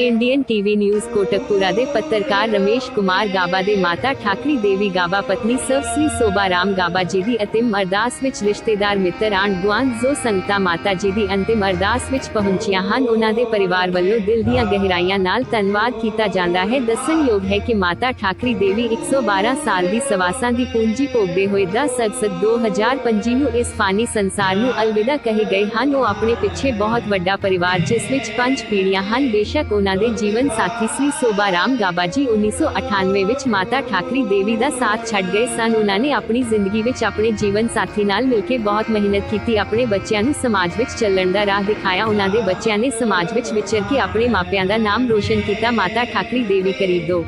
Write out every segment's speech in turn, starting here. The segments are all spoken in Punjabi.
ਇੰਡੀਅਨ ਟੀਵੀ ਨਿਊਜ਼ ਕੋਟਕਪੂਰਾ ਦੇ ਪੱਤਰਕਾਰ ਰਮੇਸ਼ ਕੁਮਾਰ ਗਾਬਾ ਦੇ ਮਾਤਾ ਠਾਕਰੀ ਦੇਵੀ ਗਾਬਾ ਪਤਨੀ ਸਰਵ ਸ੍ਰੀ ਰਾਮ ਗਾਬਾ ਜੀ ਦੀ ਅੰਤਿਮ ਅਰਦਾਸ ਵਿੱਚ ਰਿਸ਼ਤੇਦਾਰ ਮਿੱਤਰ ਆਂਢ ਗੁਆਂਢ ਜੋ ਸੰਗਤਾਂ ਮਾਤਾ ਜੀ ਦੀ ਅੰਤਿਮ ਅਰਦਾਸ ਵਿੱਚ ਪਹੁੰਚੀਆਂ ਹਨ, ਉਹਨਾਂ ਦੇ ਪਰਿਵਾਰ ਵੱਲੋਂ ਦਿਲ ਦੀਆਂ ਗਹਿਰਾਈਆਂ ਨਾਲ ਧੰਨਵਾਦ ਕੀਤਾ ਜਾਂਦਾ ਹੈ। ਦੱਸਣਯੋਗ ਹੈ ਕਿ ਮਾਤਾ ਠਾਕਰੀ ਦੇਵੀ 112 ਸਾਲ ਦੀ ਸਵਾਸਾਂ ਦੀ ਪੂੰਜੀ ਭੋਗਦੇ ਹੋਏ 10 ਅਗਸਤ 2025 ਨੂੰ ਇਸ ਫਾਨੀ ਸੰਸਾਰ ਨੂੰ ਅਲਵਿਦਾ ਕਹੇ ਗਏ ਹਨ। ਉਹ ਆਪਣੇ ਪਿੱਛੇ ਬਹੁਤ ਵੱਡਾ ਪਰਿਵਾਰ ਜਿਸ ਵਿੱਚ ਪੰਜ ਪੀੜ੍ਹੀਆਂ ਹਨ। ਬੇਸ਼ੱਕ ਉਹਨਾਂ ਦੇ ਜੀਵਨ ਸਾਥੀ ਸ੍ਰੀ ਸੋਭਾ ਰਾਮ 1998 ਵਿੱਚ ਮਾਤਾ ਠਾਕਰੀ ਦੇਵੀ ਦਾ ਸਾਥ ਛੱਡ ਗਏ ਸਨ। ਉਹਨਾਂ ਨੇ ਆਪਣੀ ਜ਼ਿੰਦਗੀ ਵਿੱਚ ਆਪਣੇ ਜੀਵਨ ਸਾਥੀ ਨਾਲ ਮਿਲ ਕੇ ਬਹੁਤ ਮਿਹਨਤ ਕੀਤੀ। ਆਪਣੇ ਬੱਚਿਆਂ ਨੂੰ ਸਮਾਜ ਵਿੱਚ ਚੱਲਣ ਦਾ ਰਾਹ ਦਿਖਾਇਆ। ਉਹਨਾਂ ਦੇ ਬੱਚਿਆਂ ਨੇ ਸਮਾਜ ਵਿੱਚ ਵਿਚਰ ਕੇ ਆਪਣੇ ਮਾਪਿਆਂ ਦਾ ਨਾਮ ਰੋਸ਼ਨ ਕੀਤਾ। ਮਾਤਾ ਠਾਕਰੀ ਦੇਵੀ ਕਰੀਬ ਦੋ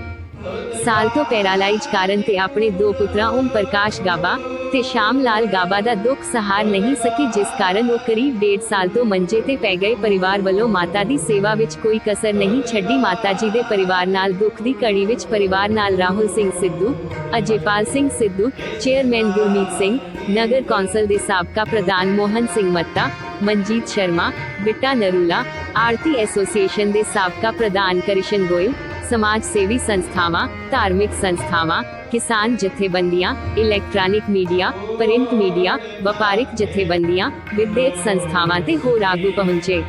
ਸਾਲ ਤੋਂ ਪੈਰਾਲਾਈਜ਼ ਕਾਰਨ ਤੇ ਆਪਣੇ ਦੋ ਪੁੱਤਰਾਂ ਓਮ ਪ੍ਰਕਾਸ਼ ਗਾਬਾ ਤੇ ਸ਼ਾਮ ਲਾਲ ਗਾਬਾ ਦਾ ਦੁੱਖ ਸਹਾਰ ਨਹੀਂ ਸਕੀ, ਜਿਸ ਕਾਰਨ ਉਹ ਕਰੀਬ ਡੇਢ ਸਾਲ ਤੋਂ ਮੰਜੇ ਤੇ ਪੈ ਗਏ। ਪਰਿਵਾਰ ਵੱਲੋਂ ਮਾਤਾ ਦੀ ਸੇਵਾ ਵਿੱਚ ਕੋਈ ਕਸਰ ਨਹੀਂ ਛੱਡੀ। ਮਾਤਾ ਜੀ ਦੇ ਪਰਿਵਾਰ ਨਾਲ ਦੁੱਖ ਦੀ ਘੜੀ ਵਿੱਚ ਪਰਿਵਾਰ ਨਾਲ ਰਾਹੁਲ ਸਿੰਘ ਸਿੱਧੂ, ਅਜੇਪਾਲ ਸਿੰਘ ਸਿੱਧੂ, ਚੇਅਰਮੈਨ ਗੁਰਮੀਤ ਸਿੰਘ, ਨਗਰ ਕੌਂਸਲ ਦੇ ਸਾਬਕਾ ਪ੍ਰਧਾਨ ਮੋਹਨ ਸਿੰਘ ਮੱਤਾ, ਮਨਜੀਤ ਸ਼ਰਮਾ, ਬਿੱਟਾ ਨਰੂਲਾ ਆਰਤੀ ਐਸੋਸੀਏਸ਼ਨ ਦੇ ਸਾਬਕਾ ਪ੍ਰਧਾਨ ਕ੍ਰਿਸ਼ਨ ਗੋਇਲ, ਸਮਾਜ ਸੇਵੀ ਸੰਸਥਾਵਾਂ, ਧਾਰਮਿਕ ਸੰਸਥਾਵਾਂ ਕਿਸਾਨ ਜਥੇਬੰਦੀਆਂ ਇਲੈਕਟ੍ਰੋਨਿਕ ਮੀਡੀਆ ਪ੍ਰਿੰਟ ਮੀਡੀਆ ਵਪਾਰਿਕ ਜਥੇਬੰਦੀਆਂ ਵਿਦਿਅਕ ਸੰਸਥਾਵਾਂ ਤੇ ਹੋਰ ਆਗੂ ਪਹੁੰਚੇ।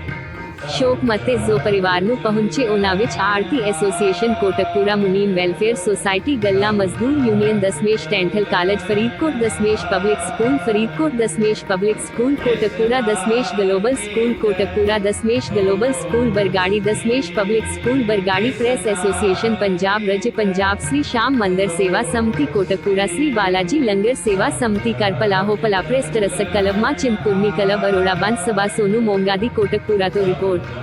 ਸ਼ੋਕ ਮਤੇ ਜੋ ਪਰਿਵਾਰ ਨੂੰ ਪਹੁੰਚੇ ਉਹਨਾਂ ਵਿੱਚ Aarti association Kotkapura Munim welfare society ਗੱਲਾ ਮਜ਼ਦੂਰ union Dasmesh dental college Faridkot Dasmesh public school Faridkot Dasmesh public school Kotkapura Dasmesh global school Kotkapura Dasmesh global school Bargari Dasmesh public school Bargari press association Punjab ਰਜ ਪੰਜਾਬ ਸ੍ਰੀ ਸ਼ਾਮ ਮੰਦਰ ਸੇਵਾ ਸਮਤੀ ਕੋਟਕਪੂਰਾ ਸ੍ਰੀ ਬਾਲਾਜੀ ਲੰਗਰ ਸੇਵਾ ਸਮਤੀ ਕਰ ਭਲਾਹੋ ਭਲਾ ਪ੍ਰੈਸ ਤਰਸਕ ਕਲਬਮਾ ਚਿੰਤਪੁਰਨੀ ਕਲਬ ਅਰੋੜਾ ਬੰਦ ਸਭਾ ਸੋਨੂ ਮੋਂਗਾ ਦੀ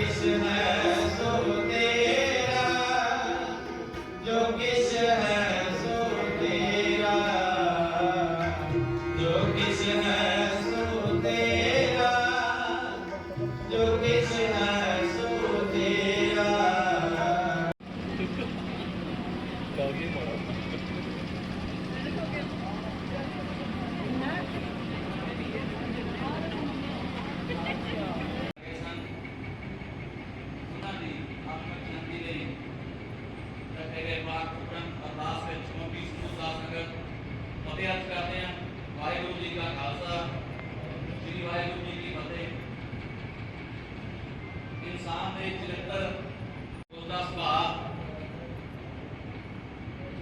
ਜੋ ਕਿਛ ਹੈ ਸੋ ਤੇਰਾ ਜੋ ਕਿਛ ਹੈ ਸੋ ਤੇਰਾ ਜੋ ਕਿਛ ਹੈ ਸੋ ਤੇਰਾ ਜੋ ਕਿਛ ਹੈ ਸੋ ਤੇਰਾ ਉਹਨਾਂ ਦੀ ਆਤਮਿਕ ਸ਼ਾਂਤੀ ਲਈ ਰੱਖੇ ਗਏ ਮਾਰਗ ਉਪਰੰਤ ਅਰਦਾਸ ਵਿੱਚ ਚੌਂਕੀ ਸਮੂਹ ਸਾਧ ਸੰਗਤ ਫਤਿਹ ਅਰਜ਼ ਕਰਦੇ ਹਾਂ ਵਾਹਿਗੁਰੂ ਜੀ ਕਾ ਖਾਲਸਾ ਸ੍ਰੀ ਵਾਹਿਗੁਰੂ ਜੀ ਕੀ ਫਤਿਹ ਇਨਸਾਨ ਦੇ ਚਰਿੱਤਰ ਉਹਦਾ ਸੁਭਾਅ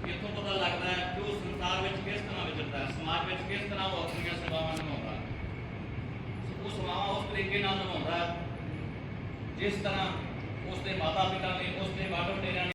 ਕਿੱਥੋਂ ਪਤਾ ਲੱਗਦਾ ਹੈ ਕਿ ਉਹ ਸੰਸਾਰ ਵਿੱਚ ਕਿਸ ਤਰ੍ਹਾਂ ਵਿਚਰਦਾ ਹੈ ਸਮਾਜ ਵਿੱਚ ਕਿਸ ਤਰ੍ਹਾਂ ਉਹ ਆਪਣੀਆਂ ਸੇਵਾਵਾਂ ਨਿਭਾਉਂਦਾ ਹੈ ਉਹ ਸੇਵਾਵਾਂ ਉਸ ਤਰੀਕੇ ਨਾਲ ਨਿਭਾਉਂਦਾ ਹੈ ਜਿਸ ਤਰ੍ਹਾਂ ਉਸ ਦੇ ਮਾਤਾ ਪਿਤਾ ਨੇ ਉਸ ਦੇ ਵਾਡੋ ਟੇਰਾਂ ਨੇ